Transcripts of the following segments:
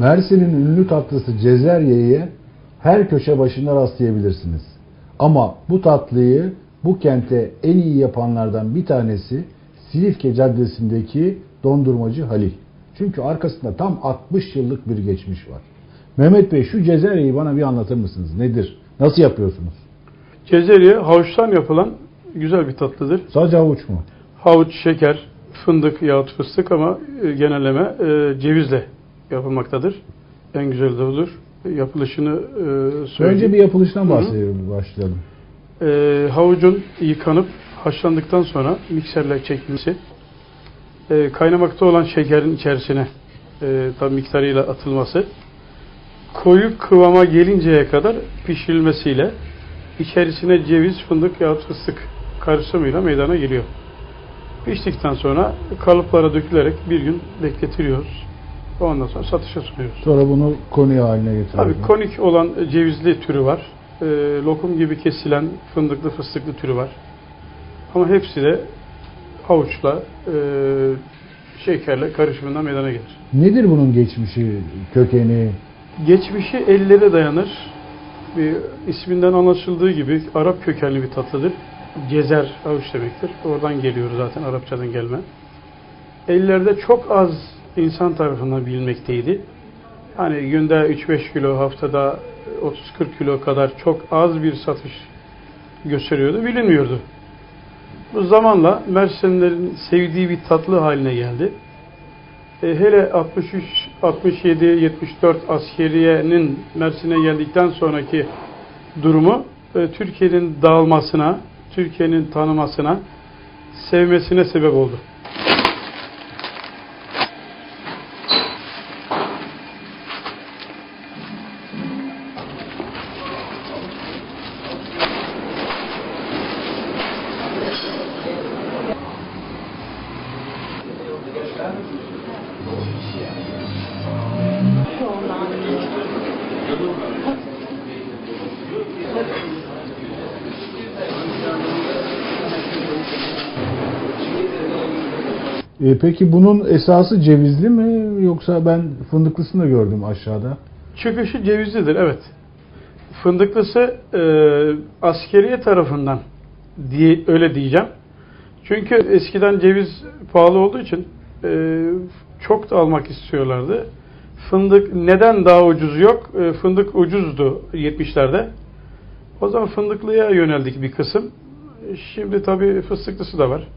Mersin'in ünlü tatlısı Cezerye'ye her köşe başında rastlayabilirsiniz. Ama bu tatlıyı bu kente en iyi yapanlardan bir tanesi Silifke Caddesi'ndeki dondurmacı Halil. Çünkü arkasında tam 60 yıllık bir geçmiş var. Mehmet Bey şu Cezerye'yi bana bir anlatır mısınız? Nedir? Nasıl yapıyorsunuz? Cezeriye havuçtan yapılan güzel bir tatlıdır. Sadece havuç mu? Havuç, şeker, fındık yahut fıstık ama e, genelleme e, cevizle yapılmaktadır. En güzel de odur. Yapılışını e, söyleyeyim. Önce bir yapılıştan bahsedelim, başlayalım. E, havucun yıkanıp haşlandıktan sonra mikserle çekilmesi, e, kaynamakta olan şekerin içerisine e, tabii miktarıyla atılması, koyu kıvama gelinceye kadar pişirilmesiyle içerisine ceviz, fındık yahut fıstık karışımıyla meydana geliyor. Piştikten sonra kalıplara dökülerek bir gün bekletiliyoruz. Ondan sonra satışa sunuyoruz. Sonra bunu konu haline getiriyoruz. Tabii konik olan cevizli türü var. Ee, lokum gibi kesilen fındıklı fıstıklı türü var. Ama hepsi de havuçla, e, şekerle karışımından meydana gelir. Nedir bunun geçmişi, kökeni? Geçmişi ellere dayanır. Bir, isminden anlaşıldığı gibi Arap kökenli bir tatlıdır. Gezer havuç demektir. Oradan geliyor zaten Arapçadan gelme. Ellerde çok az insan tarafından bilinmekteydi. Hani günde 3-5 kilo, haftada 30-40 kilo kadar çok az bir satış gösteriyordu, bilinmiyordu. Bu zamanla Mersinlerin sevdiği bir tatlı haline geldi. E, hele 63, 67, 74 askeriyenin Mersin'e geldikten sonraki durumu e, Türkiye'nin dağılmasına, Türkiye'nin tanımasına, sevmesine sebep oldu. E, peki bunun esası cevizli mi yoksa ben fındıklısını da gördüm aşağıda. Çıkışı cevizlidir, evet. Fındıklısı e, askeriye tarafından diye öyle diyeceğim. Çünkü eskiden ceviz pahalı olduğu için e, çok da almak istiyorlardı. Fındık neden daha ucuz yok? E, fındık ucuzdu 70'lerde. O zaman fındıklıya yöneldik bir kısım. Şimdi tabii fıstıklısı da var.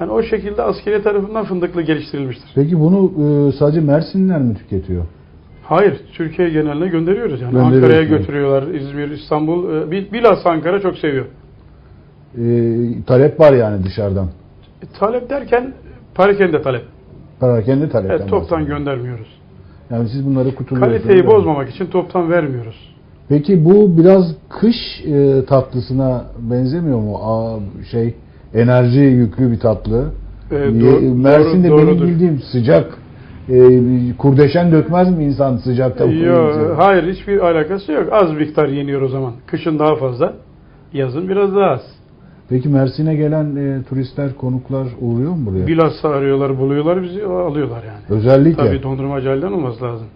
Yani o şekilde askeriye tarafından fındıklı geliştirilmiştir. Peki bunu e, sadece Mersinliler mi tüketiyor? Hayır, Türkiye geneline gönderiyoruz yani. Ankara'ya götürüyorlar, İzmir, İstanbul. e, bil- Bilhassa Ankara çok seviyor. E, talep var yani dışarıdan. E, talep derken parakende talep. Para kendi talepten Evet, toptan bahsediyorum. göndermiyoruz. Yani siz bunları kutuluyorsunuz. Kaliteyi bozmamak için toptan vermiyoruz. Peki bu biraz kış e, tatlısına benzemiyor mu? Aa, şey enerji yüklü bir tatlı. E, doğru- Mersin'de doğru- benim doğrudur. bildiğim sıcak e, kurdeşen dökmez mi insan sıcakta? Yok, hayır hiçbir alakası yok. Az miktar yeniyor o zaman. Kışın daha fazla, yazın biraz daha az. Peki Mersin'e gelen e, turistler, konuklar uğruyor mu buraya? Bilhassa arıyorlar, buluyorlar, bizi alıyorlar yani. Özellikle. Tabii dondurmacı halden olması lazım.